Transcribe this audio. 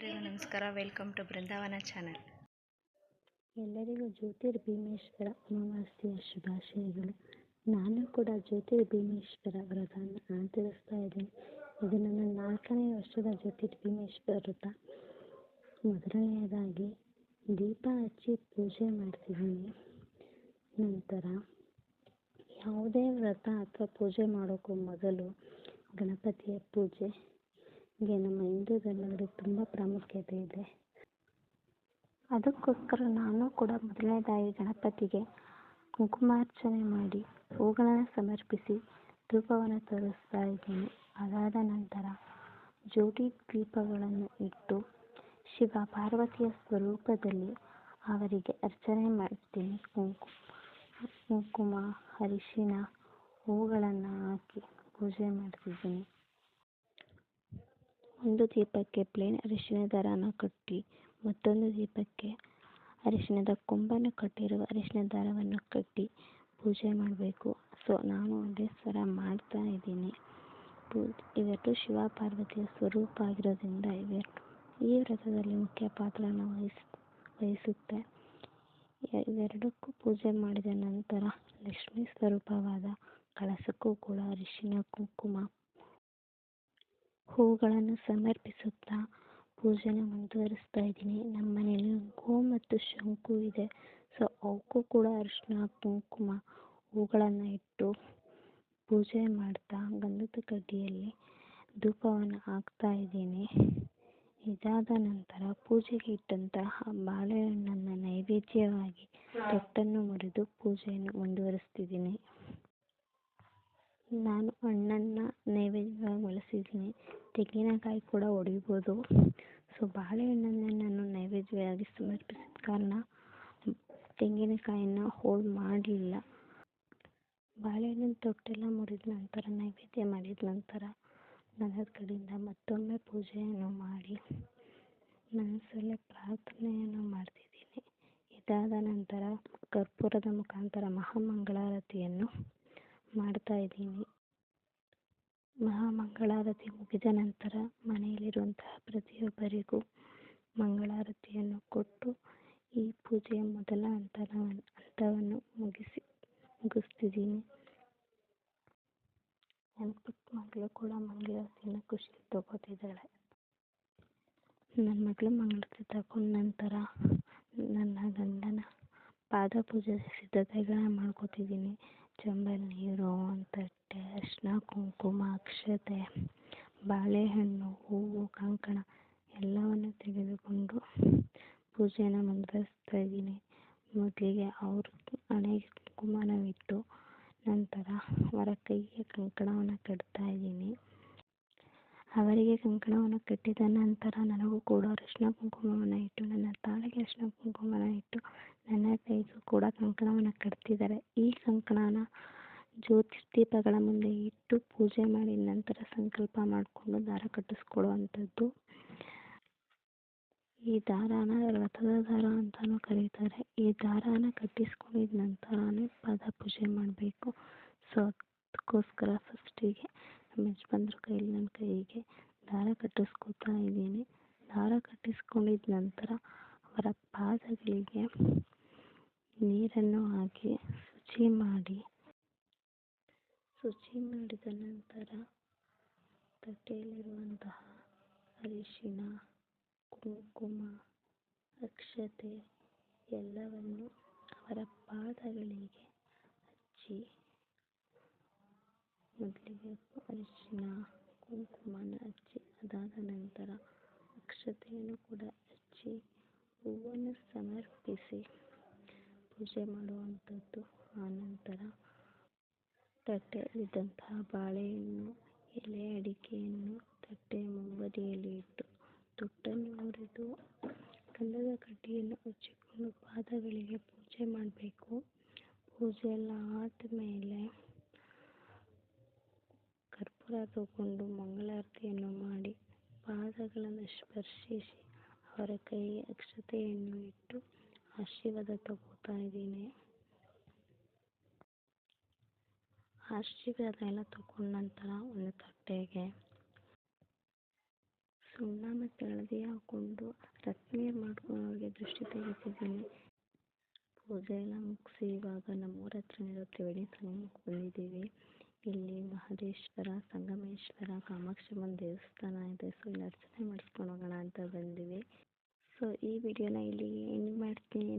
ಎಲ್ರಿಗೂ ನಮಸ್ಕಾರ. Welcome to Brindavan channel ಎಲ್ಲರಿಗೂ ಜ್ಯೋತಿರ್ಭೀಮೇಶ್ವರ ಅಮಾವಾಸ್ಯೆಯ ಶುಭಾಶಯಗಳು. ನಾನು ಕೂಡ ಜ್ಯೋತಿರ್ಭೀಮೇಶ್ವರ ವ್ರತವನ್ನು ಆಚರಿಸ್ತಾ ಇದ್ದೀನಿ. ಇದು ನನ್ನ ನಾಲ್ಕನೇ ವರ್ಷದ ಜ್ಯೋತಿರ್ಭೀಮೇಶ್ವರ ವ್ರತ ಮೊದಲನೆಯದಾಗಿ ದೀಪ ಹಚ್ಚಿ ಪೂಜೆ ಮಾಡ್ತಿದ್ದೀನಿ. ನಂತರ ಯಾವುದೇ ವ್ರತ ಅಥವಾ ಪೂಜೆ ಮಾಡೋಕ್ಕೂ ಮೊದಲು ಗಣಪತಿಯ ಪೂಜೆಗೆ ನಮ್ಮ ಹಿಂದೂ ಧರ್ಮದಲ್ಲಿ ತುಂಬ ಪ್ರಾಮುಖ್ಯತೆ ಇದೆ. ಅದಕ್ಕೋಸ್ಕರ ನಾನು ಕೂಡ ಮೊದಲನೇದಾಗಿ ಗಣಪತಿಗೆ ಕುಂಕುಮಾರ್ಚನೆ ಮಾಡಿ ಹೂಗಳನ್ನು ಸಮರ್ಪಿಸಿ ಧೂಪವನ್ನು ತೋರಿಸ್ತಾ ಇದ್ದೀನಿ. ಅದಾದ ನಂತರ ಜೋಡಿ ದೀಪಗಳನ್ನು ಇಟ್ಟು ಶಿವ ಪಾರ್ವತಿಯ ಸ್ವರೂಪದಲ್ಲಿ ಅವರಿಗೆ ಅರ್ಚನೆ ಮಾಡ್ತೀನಿ. ಕುಂಕು, ಕುಂಕುಮ, ಅರಿಶಿನ ಹೂಗಳನ್ನು ಹಾಕಿ ಪೂಜೆ ಮಾಡ್ತಿದ್ದೀನಿ. ಒಂದು ದೀಪಕ್ಕೆ ಪ್ಲೇನ್ ಅರಿಶಿನ ದಾರನ ಕಟ್ಟಿ, ಮತ್ತೊಂದು ದೀಪಕ್ಕೆ ಅರಿಶಿಣದ ಕೊಂಬನ್ನು ಕಟ್ಟಿರುವ ಅರಿಶಿನ ದಾರವನ್ನು ಕಟ್ಟಿ ಪೂಜೆ ಮಾಡಬೇಕು. ಸೊ ನಾನು ಅದೇ ಥರ ಮಾಡ್ತಾ ಇದ್ದೀನಿ. ಪೂ ಇವೆರಡು ಶಿವ ಪಾರ್ವತಿಯ ಸ್ವರೂಪ ಆಗಿರೋದ್ರಿಂದ ಇವೆರಡು, ಈ ವ್ರತದಲ್ಲಿ ಮುಖ್ಯ ಪಾತ್ರನ ವಹಿಸ್, ವಹಿಸುತ್ತೆ. ಇವೆರಡಕ್ಕೂ ಪೂಜೆ ಮಾಡಿದ ನಂತರ ಲಕ್ಷ್ಮೀ ಸ್ವರೂಪವಾದ ಕಳಸಕ್ಕೂ ಕೂಡ ಅರಿಶಿನ, ಕುಂಕುಮ ಹೂಗಳನ್ನು ಸಮರ್ಪಿಸುತ್ತಾ ಪೂಜೆನ ಮುಂದುವರಿಸ್ತಾ ಇದ್ದೀನಿ. ನಮ್ಮ ಮನೆಯಲ್ಲಿ ಗೋ ಮತ್ತು ಶಂಕು ಇದೆ. ಸೊ ಅವಕ್ಕೂ ಕೂಡ ಅರಿಶಿನ ಕುಂಕುಮ ಹೂಗಳನ್ನು ಇಟ್ಟು ಪೂಜೆ ಮಾಡ್ತಾ ಗಂಧದ ಕಡ್ಡಿಯಲ್ಲಿ ಧೂಪವನ್ನು ಹಾಕ್ತಾ ಇದ್ದೀನಿ. ಇದಾದ ನಂತರ ಪೂಜೆಗೆ ಇಟ್ಟಂತಹ ಬಾಳೆಹಣ್ಣನ್ನು ನೈವೇದ್ಯವಾಗಿ ತೊಟ್ಟನ್ನು ಮುರಿದು ಪೂಜೆಯನ್ನು ಮುಂದುವರಿಸ್ತಿದ್ದೀನಿ. ನಾನು ಹಣ್ಣನ್ನ ನೈವೇದ್ಯವಾಗಿ ಬಳಸಿದ್ದೀನಿ ತೆಂಗಿನಕಾಯಿ ಕೂಡ ಒಡಿಬೋದು ಸೊ ಬಾಳೆಹಣ್ಣನ್ನೇ ನಾನು ನೈವೇದ್ಯವಾಗಿ ಸಮರ್ಪಿಸಿದ ಕಾರಣ ತೆಂಗಿನಕಾಯಿನ ಹೋಲ್ಡ್ ಮಾಡಲಿಲ್ಲ. ಬಾಳೆಹಣ್ಣಿನ ತೊಟ್ಟೆಲ್ಲ ಮುರಿದ ನಂತರ ನೈವೇದ್ಯ ಮಾಡಿದ ನಂತರ ನನ್ನ ಕಡೆಯಿಂದ ಮತ್ತೊಮ್ಮೆ ಪೂಜೆಯನ್ನು ಮಾಡಿ ಮನಸ್ಸಲ್ಲೇ ಪ್ರಾರ್ಥನೆಯನ್ನು ಮಾಡ್ತಿದ್ದೀನಿ. ಇದಾದ ನಂತರ ಕರ್ಪೂರದ ಮುಖಾಂತರ ಮಹಾಮಂಗಳಾರತಿಯನ್ನು ಮಾಡ್ತಾ ಇದ್ದೀನಿ. ಮಹಾಮಂಗಳಾರತಿ ಮುಗಿದ ನಂತರ ಮನೆಯಲ್ಲಿರುವಂತಹ ಪ್ರತಿಯೊಬ್ಬರಿಗೂ ಮಂಗಳಾರತಿಯನ್ನು ಕೊಟ್ಟು ಈ ಪೂಜೆಯ ಮೊದಲ ಹಂತವನ್ನು ಹಂತವನ್ನು ಮುಗಿಸಿ, ಮುಗಿಸ್ತಿದ್ದೀನಿ. ನನ್ನ ಪುಟ್ಟ ಮಗಳು ಕೂಡ ಮಂಗಳಾರತಿಯನ್ನು ಖುಷಿ ತಗೋತಿದ್ದಾಳೆ. ನನ್ನ ಮಗಳು ಮಂಗಳಾರತಿ ತಗೊಂಡ ನಂತರ ನನ್ನ ಗಂಡನ ಪಾದ ಪೂಜೆ ಸಿದ್ಧತೆಗಳನ್ನ ಮಾಡ್ಕೋತಿದ್ದೀನಿ. ಚಂಬಲ್ ನೀರು ತಟ್ಟೆ ಅರಿಶಿನ, ಕುಂಕುಮ, ಅಕ್ಷತೆ, ಬಾಳೆಹಣ್ಣು, ಹೂವು, ಕಂಕಣ ಎಲ್ಲವನ್ನು ತೆಗೆದುಕೊಂಡು ಪೂಜೆನ ಮುಂದುವರಿಸ್ತಾ ಇದ್ದೀನಿ. ಮೊದಲಿಗೆ ಅವ್ರ ಹಣೆಗೆ ಕುಂಕುಮನ ಇಟ್ಟು ನಂತರ ಅವರ ಕೈಗೆ ಕಂಕಣವನ್ನು ಕಟ್ತಾ ಇದ್ದೀನಿ. ಅವರಿಗೆ ಕಂಕಣವನ್ನು ಕಟ್ಟಿದ ನಂತರ ನನಗೂ ಕೂಡ ಅರಿಶಿನ ಕುಂಕುಮವನ್ನು ಇಟ್ಟು, ನನ್ನ ತಾಳಿಗೆ ಅರಿಶಿನ ಕುಂಕುಮನ ಇಟ್ಟು, ನನ್ನ ಕೈಗೂ ಕೂಡ ಕಂಕಣವನ್ನು ಕಟ್ತಿದ್ದಾರೆ. ಈ ಕಂಕಣನ ಜ್ಯೋತಿರ್ದೀಪಗಳ ಮುಂದೆ ಇಟ್ಟು ಪೂಜೆ ಮಾಡಿದ ನಂತರ ಸಂಕಲ್ಪ ಮಾಡಿಕೊಂಡು ದಾರ ಕಟ್ಟಿಸ್ಕೊಳ್ಳುವಂಥದ್ದು. ಈ ದಾರಾನ ರಥದ ದಾರ ಅಂತಲೂ ಕರೀತಾರೆ. ಈ ದಾರಾನ ಕಟ್ಟಿಸ್ಕೊಂಡಿದ ನಂತರನೇ ಪಾದ ಪೂಜೆ ಮಾಡಬೇಕು ಸೊ ಅದಕ್ಕೋಸ್ಕರ ಫಸ್ಟಿಗೆ ನಮ್ಮ ಯಜಮಾನ್ರ ಕೈಯಲ್ಲಿ ನನ್ನ ಕೈಗೆ ದಾರ ಕಟ್ಟಿಸ್ಕೊತಾ ಇದ್ದೀನಿ ದಾರ ಕಟ್ಟಿಸ್ಕೊಂಡಿದ ನಂತರ ಅವರ ಪಾದಗಳಿಗೆ ನೀರನ್ನು ಹಾಕಿ ಶುಚಿ ಮಾಡಿ. ಶುಚಿ ಮಾಡಿದ ನಂತರ ತಟ್ಟೆಯಲ್ಲಿರುವಂತಹ ಅರಿಶಿನ, ಕುಂಕುಮ, ಅಕ್ಷತೆ ಎಲ್ಲವನ್ನು ಅವರ ಪಾದಗಳಿಗೆ ಹಚ್ಚಿ, ಮೊದಲಿಗೆ ಅರಿಶಿನ, ಕುಂಕುಮನ ಹಚ್ಚಿ, ಅದಾದ ನಂತರ ಅಕ್ಷತೆಯನ್ನು ಕೂಡ ಹಚ್ಚಿ ಹೂವನ್ನು ಸಮರ್ಪಿಸಿ ಪೂಜೆ ಮಾಡುವಂಥದ್ದು. ಆನಂತರ ತಟ್ಟೆಯಲ್ಲಿದ್ದಂತಹ ಬಾಳೆಹಣ್ಣು, ಎಲೆ ಅಡಿಕೆಯನ್ನು ತಟ್ಟೆಯ ಮುಂಬದಿಯಲ್ಲಿ ಇಟ್ಟು ತೊಟ್ಟನ್ನು ಮುರಿದು ಗಂಧದ ಕಡ್ಡಿಯನ್ನು ಹಚ್ಚಿಕೊಂಡು ಪಾದಗಳಿಗೆ ಪೂಜೆ ಮಾಡಬೇಕು. ಪೂಜೆ ಎಲ್ಲ ಆದಮೇಲೆ ಕರ್ಪೂರ ತಗೊಂಡು ಮಂಗಳಾರತಿಯನ್ನು ಮಾಡಿ ಪಾದಗಳನ್ನು ಸ್ಪರ್ಶಿಸಿ ಅವರ ಕೈಗೆ ಅಕ್ಷತೆಯನ್ನು ಇಟ್ಟು ಆಶೀರ್ವಾದ ತಗೋತಾ ಇದ್ದೀನಿ. ಆಶೀರ್ವಾದ ಎಲ್ಲ ತಗೊಂಡ ನಂತರ ಒಂದು ತಟ್ಟೆಗೆ ಸುಣ್ಣ ಮತ್ತು ಹಳದಿ ಹಾಕ್ಕೊಂಡು ಮಾಡ್ಕೊಂಡು ಅವ್ರಿಗೆ ದೃಷ್ಟಿ ತೆಗಿತಿದ್ದೀನಿ. ಪೂಜೆ ಎಲ್ಲ ಮುಗಿಸಿ ಇವಾಗ ನಮ್ಮೂರ ಹತ್ರ ಇರೋ ತ್ರಿವೇಣಿ ಸಂಗಮಕ್ಕೆ ಬಂದಿದ್ದೀವಿ. ಮಹದೇಶ್ವರ, ಸಂಗಮೇಶ್ವರ, ಕಾಮಾಕ್ಷಿ ಅಮ್ಮನ ದೇವಸ್ಥಾನ ಇದೆ. ಸೊ ಇಲ್ಲಿ ಅರ್ಚನೆ ಮಾಡಿಸ್ಕೊಂಡು ಹೋಗೋಣ ಅಂತ ಬಂದೀವಿ. ಸೊ ಈ ವಿಡಿಯೋನ ಇಲ್ಲಿ ಎಂಡ್ ಮಾಡ್ತೀನಿ.